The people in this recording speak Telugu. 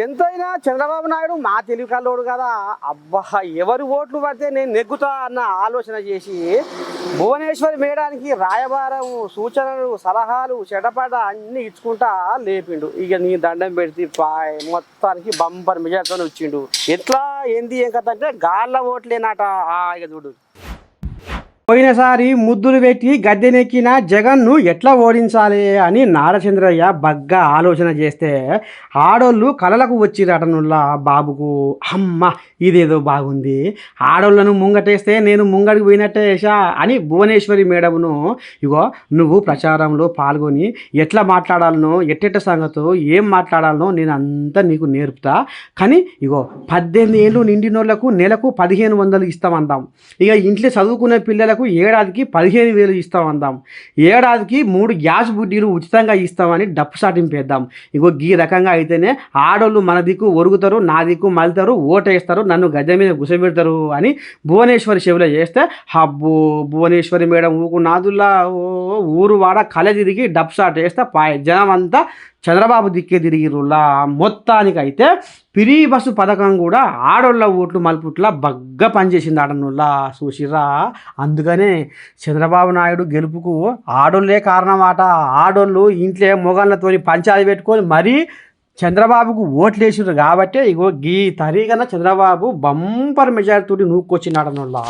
ఎంతైనా చంద్రబాబు నాయుడు మా తెలివి కల్లోడు కదా. అబ్బా ఎవరి ఓట్లు పడితే నేను నెగ్గుతా అన్న ఆలోచన చేసి భువనేశ్వరి మేడానికి రాయబారం సూచనలు సలహాలు చెడపడ అన్ని ఇచ్చుకుంటా లేపిండు. ఇక నీ దండం పెడితే పాయ్ మొత్తానికి బంపర్ మెజార్టీతో వచ్చిండు. ఎట్లా ఏంది ఏం కథ అంటే గాళ్ళ ఓట్లేనట. ఇక చూడు. పోయినసారి ముద్దులు పెట్టి గద్దెనెక్కిన జగన్ను ఎట్లా ఓడించాలి అని నారచంద్రయ్య బగ్గా ఆలోచన చేస్తే ఆడోళ్ళు కలలకు వచ్చిరటనుల్లా బాబుకు. అమ్మ ఇదేదో బాగుంది. ఆడోళ్ళను ముంగటేస్తే నేను ముంగడికి పోయినట్టే వేసా అని భువనేశ్వరి మేడమును ఇగో నువ్వు ప్రచారంలో పాల్గొని ఎట్లా మాట్లాడాలనో ఎట్టెట్ట సంగతో ఏం మాట్లాడాలనో నేను అంతా నీకు నేర్పుతా. కానీ ఇగో పద్దెనిమిది ఏళ్ళు నిండినోళ్ళకు నెలకు పదిహేను వందలు ఇస్తామందాం. ఇక ఇంట్లో చదువుకునే పిల్లలకు ఏడాదికి పదిహేను వేలు ఇస్తామందాం ఏడాదికి మూడు గ్యాస్ బుడ్డీలు ఉచితంగా ఇస్తామని డప్పు సాటింపేద్దాం ఇగో ఈ రకంగా అయితేనే ఆడోళ్ళు మన దిక్కు ఒరుగుతారు నా దిక్కు మలుతారు ఓటేస్తారు నన్ను గద్దె మీద గుసబెడతారు అని భువనేశ్వరి చెవిలో చేస్తే హబ్బో భువనేశ్వరి మేడం ఊకు నాదుల్లా ఓ ఊరు వాడ కళ తిరిగి డప్ షాట్ వేస్తే పాయ జనం అంతా చంద్రబాబు దిక్కే తిరిగిరులా? మొత్తానికైతే పిరి బస్సు పథకం కూడా ఆడోళ్ళ ఓట్లు మలుపుట్లా బగ్గ పనిచేసింది ఆడనుల్లా చూసిరా అందుకనే చంద్రబాబు నాయుడు గెలుపుకు ఆడోళ్ళే కారణమాట. ఆడోళ్ళు ఇంట్లో మొగళ్ళతోని పంచాయతీ పెట్టుకొని మరీ చంద్రబాబుకు ఓట్లు వేసిండ్రు కాబట్టి ఇగో గీ తరీగన చంద్రబాబు బంపర్ మెజారిటీ నూక్కొచ్చినాడనుల్లా